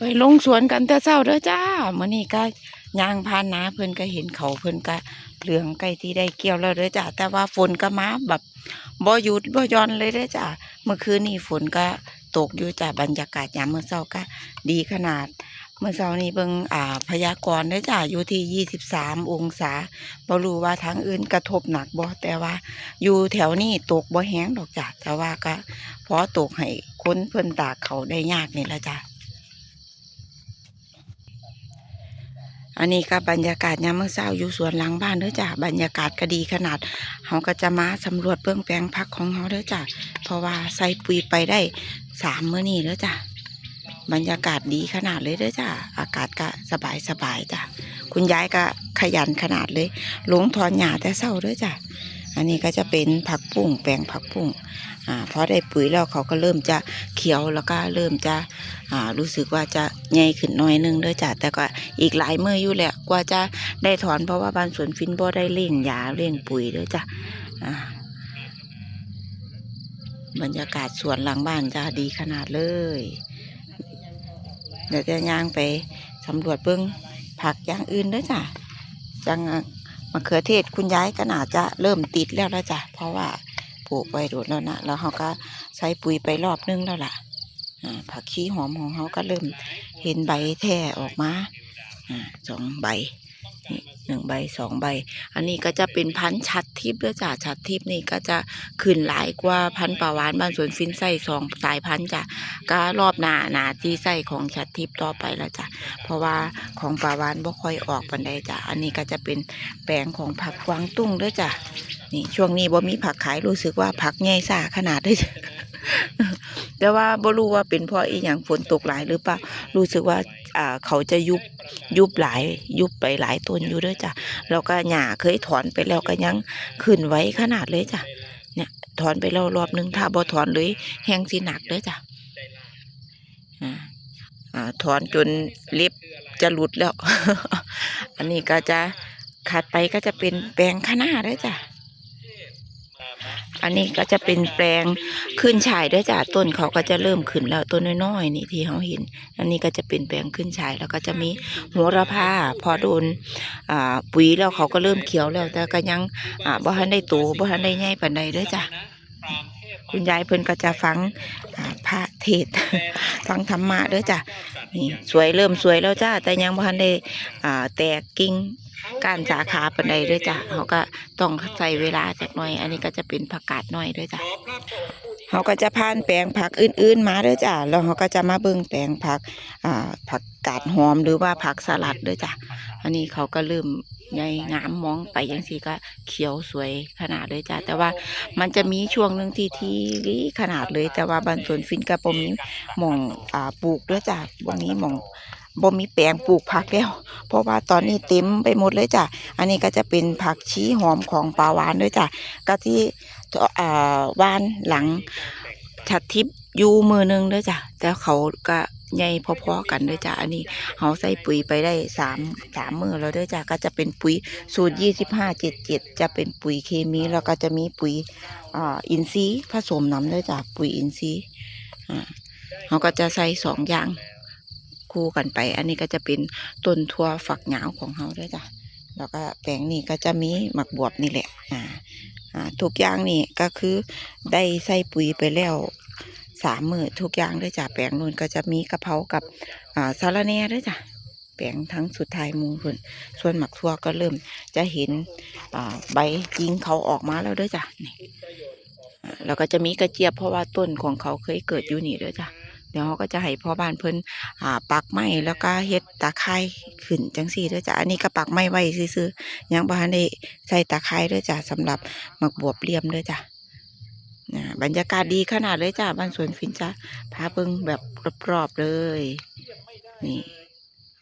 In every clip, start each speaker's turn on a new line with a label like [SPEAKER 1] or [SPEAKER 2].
[SPEAKER 1] ไปลงสวนกันแต่เช้าเด้อจ้ามื้อนี้ก็ยางผ่านนาเพิ่นก็เห็นเขาเพิ่นก็เหลืองใกล้ที่ได้เกี่ยวแล้วเด้อจ้าแต่ว่าฝนก็มาแบบบ่หยุดบ่ย่อนเลยเด้อจ้าเมื่อคืนนี้ฝนก็ตกอยู่จ้าบรรยากาศยามเมื้อเช้าก็ดีขนาด เมื่อเช้านี้เบิ่งอ่าพยากรณ์เด้อจ้าอยู่ที่23องศาบ่รู้ว่าทางอื่นกระทบหนักบ่แต่ว่า อยู่แถวนี้ตกบ่แห้งดอกจ้าแต่ว่าก็พอตกให้คนเพิ่นตากเขาได้ยากนี่ละจ้า อันนี้ก็บรรยากาศยามมื้อเช้าอยู่สวนหลังบ้านเด้อจ้ะบรรยากาศก็ดีขนาดเฮาก็จะมาสำรวจเบื้องแปลงพักของเฮาเด้อจ้ะเพราะว่าใส่ปุ๋ยไปได้สามมื้อนี้เด้อจ้ะบรรยากาศดีขนาดเลยเด้อจ้ะอากาศก็สบายสบายจ้ะคุณยายก็ขยันขนาดเลยลงถอนหญ้าแต่เช้าเด้อจ้ะอันนี้ก็จะเป็นผักปุ้งแปลงผักปุ้ง อ่าพอได้ปุ๋ยแล้วเขาก็เริ่มจะเขียวแล้วก็เริ่มจะอ่ารู้สึกว่าจะใหญ่ขึ้นน้อยนึงเด้อจ้ะแต่ก็อีกหลายมืออยู่แหละกว่าจะได้ถอนเพราะว่าบ้านสวนฟินบ่ได้เลี้ยงยาเลี้ยงปุ๋ยเด้อจ้ะอ่าบรรยากาศสวนหลังบ้านจะดีขนาดเลย เดี๋ยวจะย่างไปสำรวจเบิ้งผักอย่างอื่นด้อจ้ะจังมะเขือเทศคุณย้ายก็น่าจะเริ่มติดแล้วแล้วจ้ะเพราะว่า ปลูกไว้โดดแล้วนะแล้วเขาก็ใส่ปุ๋ยไปรอบนึงแล้วล่ะอ่าผักขี้หอมของเขาก็เริ่มเห็นใบแท่ออกมาอ่าสองใบ หนึ่งใบสองใบ อันนี้ก็จะเป็นพันธุ์ชัดทิพย์ด้วยจ้ะชัดทิพย์นี่ก็จะขึ้นหลายกว่าพันธุ์ปลาวานบ้านสวนฟินไส้สองสายพันธุ์จ้ะก็รอบหน้าหนาที่ไส้ของชัดทิพย์ต่อไปแล้วจ้ะเพราะว่าของปลาวานบ่ค่อยออกปันใดจ้ะอันนี้ก็จะเป็นแปลงของผักกวางตุ้งด้วยจ้ะนี่ช่วงนี้บ่มีผักขายรู้สึกว่าผักใหญ่ซ่าขนาดด้วยจ้ะแต่ว่าบ่รู้ว่าเป็นเพราะอีหยังฝนตกหลายหรือเปล่ารู้สึกว่า อ่าเขาจะยุบยุบหลาย ยุบไปหลายต้นอยู่เด้วยจ้ะแล้วก็หญ้าเคยถอนไปแล้วก็ยังขึ้นไว้ขนาดเลยจ้ะเนี่ยถอนไปแล้วรอบนึงถ้าบ่ถอนเลยแห้งสิหนักเด้อจ้ะอ่าอ่าถอนจนเล็บจะหลุดแล้ว อันนี้ก็จะขาดไปก็จะเป็นแปลงข้าหน้าเด้อจ้ะ อันนี้ก็จะเป็นแปลงขึ้นฉายด้วยจ้ะต้นเขาก็จะเริ่มขึ้นแล้วต้นน้อยๆนี่ที่เขาเห็น อันนี้ก็จะเป็นแปลงขึ้นฉายแล้วก็จะมีโหระพาพอโดนอ่าปุ๋ยแล้วเขาก็เริ่มเขียวแล้ว แต่ก็ยังอ่าบ่ทันได้โตบ่ทันได้ใหญ่ปานใดเด้อจ้ะ คุณยายเพิ่นก็จะฟังอ่าพระเทศน์ฟังธรรมะเด้อจ้ะนี่สวยเริ่มสวยแล้วจ้าแต่ยังบ่ทันได้อ่าแตกกิ่งก้านสาขาปานใดเด้อจ้ะเขาก็ต้องใช้เวลาจักหน่อย อันนี้ก็จะเป็นผักกาดน้อยเด้อจ้ะเขาก็จะผ่านแปลงผักอื่น ๆ มาเด้อจ้ะแล้วเขาก็จะมาเบิ่งแปลงผักอ่าผักกาดหอมหรือว่าผักสลัดเด้อจ้ะ อันนี้เขาก็เริ่มใหญ่งามมองไปยังสีก็เขียวสวยขนาดเลยจ้ะแต่ว่ามันจะมีช่วงหนึ่งที่ที่ขนาดเลย แต่ว่าบ้านสวนฟินกระปมนี้หม่องอ่าปลูกเด้อจ้ะบ่มีหม่องบ่มีแปลงปลูกผักแล้ว เพราะว่าตอนนี้เต็มไปหมดเลยจ้ะ อันนี้ก็จะเป็นผักชีหอมของปลาวานด้วยจ้ะก็ที่อ่าว่านหลังชัดทิพย์อยู่มือหนึงเด้อจ้ะแต่เขาก็ ใหญ่พอๆกันด้อจ้ะอันนี้เขาใส่ปุ๋ยไปได้สามสามมือแล้วด้อจ้ะก็จะเป็นปุ๋ยสูตรยี่สิบห้าเจ็ดเจ็ดจะเป็นปุ๋ยเคมีแล้วก็จะมีปุ๋ยอ่าอินทรีย์ผสมน้ำด้อจ้ะปุ๋ยอินทรีย์อ่าเขาก็จะใส่สองอย่างคู่กันไป อันนี้ก็จะเป็นต้นทั่วฝักหยาวของเขาด้อจ้ะแล้วก็แปลงนี้ก็จะมีหมักบวบนี่แหละอ่าอ่าทุกอย่างนี่ก็คือได้ใส่ปุ๋ยไปแล้ว สามมือทุกอย่างด้วยจ้ะแปลงนู่นก็จะมีกระเพรากับอ่าสาระแหน่ด้วยจ้ะแปลงทั้งสุดท้ายมูคนส่วนหมักทั่วก็เริ่มจะเห็นใบยิงเขาออกมาแล้วด้วยจ้ะนี่แล้วก็จะมีกระเจี๊ยบเพราะว่าต้นของเขาเคยเกิดอยู่นี่ด้วยจ้ะเดี๋ยวเขาก็จะให้พ่อบ้านเพิ่นปักไม้แล้วก็เฮ็ดตาไคร้ขึ้นจังสี่ด้วยจ้ะอันนี้ก็ปักไม้ไว้ซื่อๆยังบ่ทันได้ใส่ตาไคร้ด้วยจ้ะสำหรับหมักบวบเลี่ยมเลยจ้ะ นะบรรยากาศดีขนาดเลยจ้ะบ้านสวนฟินจ้ะพาเบิ่งแบบรอบๆเลย นี่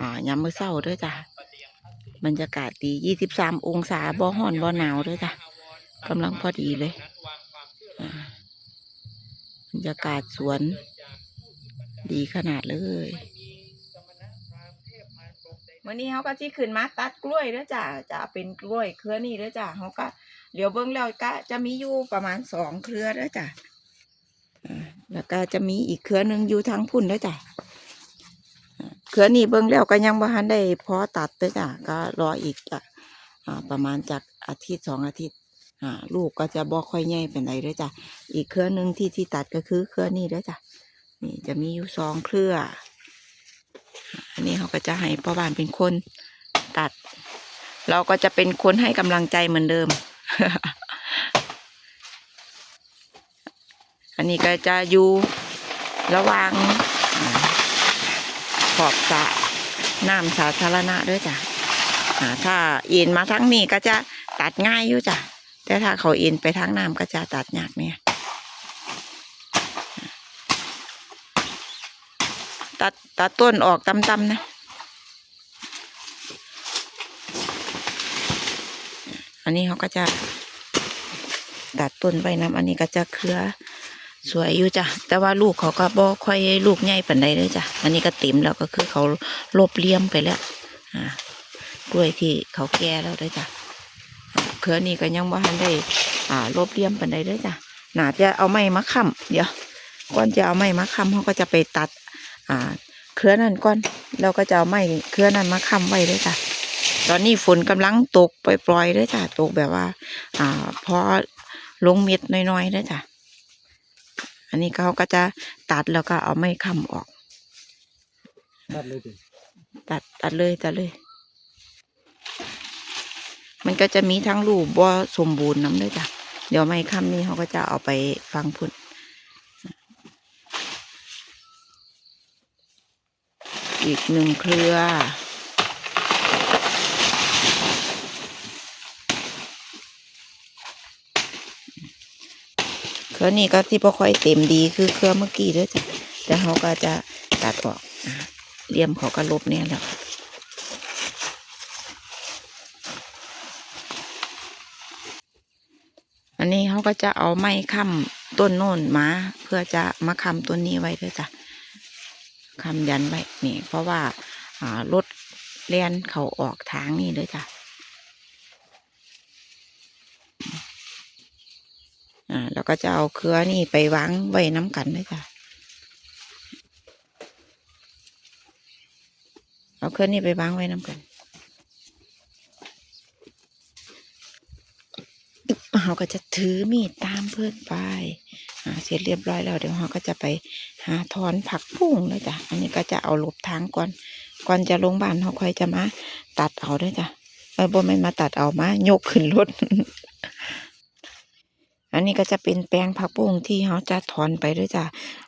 [SPEAKER 1] อ่ายามมื้อเช้าด้วยจ้ะบรรยากาศดียี่สิบสามองศาบ่ฮ้อนบ่หนาวด้วยจ้ะกำลังพอดีเลยบรรยากาศสวน ดีขนาดเลยวันนี้เขาก็ที่ขึ้นมาตัดกล้วยด้อจ้ะจะเป็นกล้วยเครือนี่ด้อจ้ะเขาก็ เดี๋ยวเบิ้งแล้วก็จะมีอยู่ประมาณสองเครือแล้วจ้ะแล้วก็จะมีอีกเครือหนึ่งอยู่ทางพุ่นแล้วจ้ะเครือนี่เบิ่งแล้วก็ยังบ่ทันได้พอตัดเด้อจ้ะก็รออีกจ้ะอ่าประมาณจากอาทิตย์สองอาทิตย์อ่าลูกก็จะบ่ค่อยใหญ่เป็นไรเด้อจ้ะอีกเครือหนึ่งที่ที่ตัดก็คือเครือนี้เด้อจ้ะนี่จะมีอยู่สองเครืออันนี้เขาก็จะให้พ่อบ้านเป็นคนตัด เราก็จะเป็นคนให้กำลังใจเหมือนเดิม อันนี้ก็จะอยู่ระหว่างขอบสระน้ำสาธารณะด้วยจ้ะถ้าเอ็นมาทั้งนี้ก็จะตัดง่ายอยู่จ้ะ แต่ถ้าเขาเอ็นไปทางน้ำก็จะตัดยากเนี่ย ตัดตัดต้นออกตำๆนะ อันนี้เขาก็จะตัดต้นไว้น้ำอันนี้ก็จะเครือ สวยอยู่จ้ะ แต่ว่าลูกเขาก็บ่ค่อยลูกใหญ่ปานใดเลยจ้ะ อันนี้ก็เต็มแล้วก็คือเขาลบเลี่ยมไปแล้ว อ่ากล้วยที่เขาแก่แล้วเด้วยจ้ะเครือนี้ก็ยังบ่ทันได้ อ่าลบเลี่ยมปานใดเลยจ้ะน่าจะเอาไม้มาค้ำเดี๋ยวก่อนจะเอาไม้มาค้ำเขาก็จะไปตัด อ่า เครือนั้นก่อนเราก็จะเอาไม้เครือนั้นมาค้ำไว้เลยจ้ะ ตอนนี้ฝนกำลังตกปล่อยๆเลยจ้ะตกแบบว่า อ่าพอลงเม็ดน้อยๆเลยจ้ะอันนี้เขาก็จะตัดแล้วก็เอาไม้ค้ำออก
[SPEAKER 2] ตัดเลยสิ
[SPEAKER 1] ตัดตัดเลยตัดเลย มันก็จะมีทั้งรูปบ่สมบูรณ์น้ำเลยจ้ะเดี๋ยวไม้ค้ำนี้เขาก็จะเอาไปฟังพุ่นอีกหนึ่งเครือ เครือนี้ก็ที่พอค่อยเต็มดีคือเครือเมื่อกี้เด้วยจ้ะแต่เขาก็จะตัดออกเลี่ยมเขาก็ลบเนี่ยแหล้วอันนี้เขาก็จะเอาไม้ค้ำต้นโน่นมาเพื่อจะมาค้ำต้นนี้ไว้ด้วยจ้ะค้ำยันไว้นี่ เพราะว่าอ่ารถเลียนเขาออกทางนี่เลยจ้ะ อ่าแล้วก็จะเอาเครือนี่ไปวางไว้น้ำกันด้วยจ้ะเอาเครือนี่ไปวางไว้น้ำกันเราก็จะถือมีดตามเพื่อนไปเสร็จเรียบร้อยแล้วเดี๋ยวเราก็จะไปหาถอนผักบุ้งเลยจ้ะ อันนี้ก็จะเอาหลบทางก่อน ก่อนจะลงบ้านเราค่อยจะมาตัดเอาด้วยจ้ะเออบ่แม่มาตัดเอามายกขึ้นรถ อันนี้ก็จะเป็นแปลงผักบุ้งที่เขาจะถอนไปด้วยจ้ะ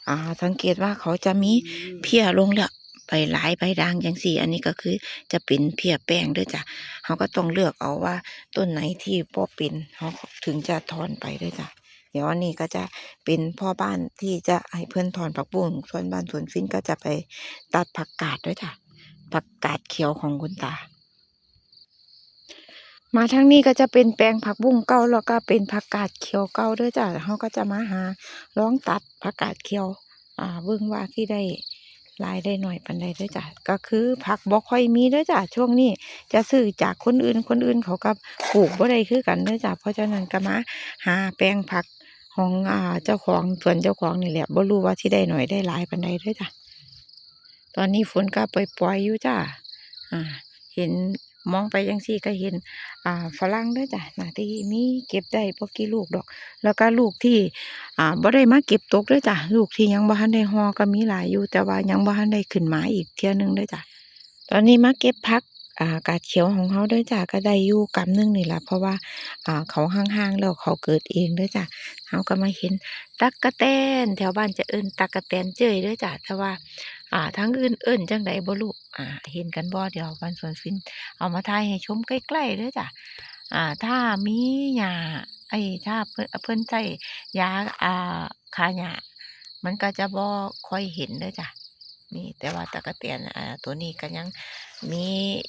[SPEAKER 1] อ่า สังเกตว่าเขาจะมีเพี้ยลงแล้วไปหลายใบด่างอย่างสี่ อันนี้ก็คือจะเป็นเพี้ยแป้งด้วยจ้ะเขาก็ต้องเลือกเอาว่าต้นไหนที่พ่อเป็นเขาถึงจะถอนไปด้วยจ้ะเดี๋ยวอันนี้ก็จะเป็นพ่อบ้านที่จะให้เพื่อนถอนผักบุ้งส่วนบ้านสวนฟินก็จะไปตัดผักกาดด้วยจ้ะผักกาดเขียวของคุณตา มาทางนี้ก็จะเป็นแปลงผักบุ้งเก่าแล้วก็เป็นผักกาดเขียวเก่าด้วยจ้ะเขาก็จะมาหาร้องตัดผักกาดเขียว อ่าเบิ่งว่าที่ได้รายได้หน่อยปันใดด้วยจ้ะก็คือผักบ่ค่อยมีด้วยจ้ะช่วงนี้จะซื้อจากคนอื่นคนอื่นเขาก็ปลูกบ่ได้คือกันด้วยจ้ะเพราะฉะนั้นก็มาหาแปลงผักของอ่าเจ้าของสวนเจ้าของนี่แหละบ่รู้ว่าที่ได้หน่อยได้หลายปันใดด้วยจ้ะตอนนี้ฝนก็ปล่อยๆอยู่จ้ะอ่าเห็น มองไปยังซี่ก็เห็น อ่าฝรั่งด้วยจ้ะน่าที่มีเก็บได้บ่กี่ลูกดอก แล้วก็ลูกที่ อ่าบ่ได้มาเก็บตกด้วยจ้ะลูกที่ยังบ่ทันได้ฮอก็มีหลายอยู่ แต่ว่ายังบ่ทันได้ขึ้นมาอีกเที่ยนึงด้วยจ้ะตอนนี้มาเก็บผักอ่ากาดเขียวของเขาด้วยจ้ะก็ได้อยู่กำนึงนี่แหละเพราะว่าอ่าเขาห่างๆแล้วเขาเกิดเองด้วยจ้ะเขาก็มาเห็นตักกะแตนแถวบ้านจะเอิ้นตักกะแตนเจยด้วยจ้ะแต่ว่า อ่าทั้งอื่นเอิ้นจังใดบ่รู้อ่า เห็นกันบ่เดี๋ยวบ้านสวนฟิน เอามาทายให้ชมใกล้ๆเด้อจ้ะอ่า ถ้ามีหญ้าไอ้ถ้าเพิ่นเพิ่นใช้ยาอ่าฆ่าหญ้ามันก็จะบ่ค่อยเห็นเด้อจ้ะนี่แต่ว่าตะกะแตนอ่าตัวนี้ก็ยังมี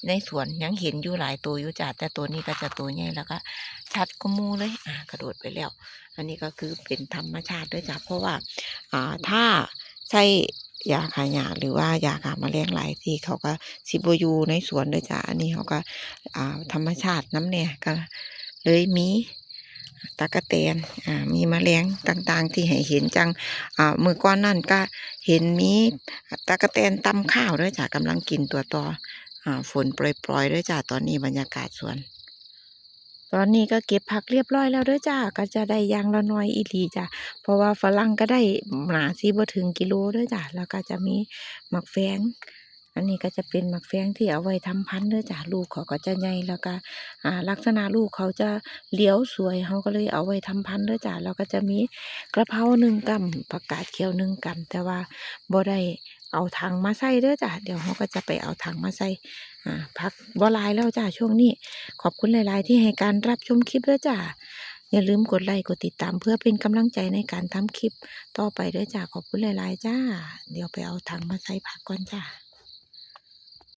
[SPEAKER 1] ในสวนยังเห็นอยู่หลายตัวอยู่จ้ะแต่ตัวนี้ก็จะตัวใหญ่แล้วก็ชัดกว่ามูเลยอ่ากระโดดไปแล้ว อันนี้ก็คือเป็นธรรมชาติด้วยจ้ะเพราะว่าอ่าถ้าใช้ ยาฆ่าหญ้าหรือว่ายาฆ่าแมลงหลายที่เขาก็สิบ่อยู่ในสวนเด้อจ้ะอันนี้เขาก็อ่าธรรมชาติน้ำเนี่ยก็เลยมีตากะแตนอ่ามีแมลงต่างๆ ที่ให้เห็นจังอ่ามือก้อนนั่นก็เห็นมีตากะแตนตำข้าวด้วยจ้ะกำลังกินตัวต่ออ่าฝนโปรยๆด้วยจ้ะตอนนี้บรรยากาศสวน ตอนนี้ก็เก็บผักเรียบร้อยแล้วเด้วยจ้า ก็จะได้ยางละน้อยอีหลีจ้ะ เพราะว่าฝรั่งก็ได้หนาซีบ่ถึงกิโลเด้วยจ้ะ แล้วก็จะมีหมักแฟง อันนี้ก็จะเป็นหมักแฟงที่เอาไว้ทำพันธุ์เด้วยจ้ะ ลูกเขาก็จะใหญ่แล้วก็ลักษณะลูกเขาจะเหลียวสวยเขาก็เลยเอาไว้ทำพันธุ์เด้วยจ้ะ แล้วก็จะมีกระเพราหนึ่งกำผักกาดเขียวหนึ่งกำแต่ว่าบ่ได้ เอาถังมาใส่เด้อจ้ะเดี๋ยวเขาก็จะไปเอาถังมาใส่อ่าพักบอลายแล้วจ้ะช่วงนี้ ขอบคุณหลาย ๆ ที่ให้การรับชมคลิปเด้อจ้ะอย่าลืมกดไลค์กดติดตามเพื่อเป็นกำลังใจในการทำคลิปต่อไปเด้อจ้ะขอบคุณหลาย ๆ จ้า เดี๋ยวไปเอาถังมาใส่ผักก่อนจ้า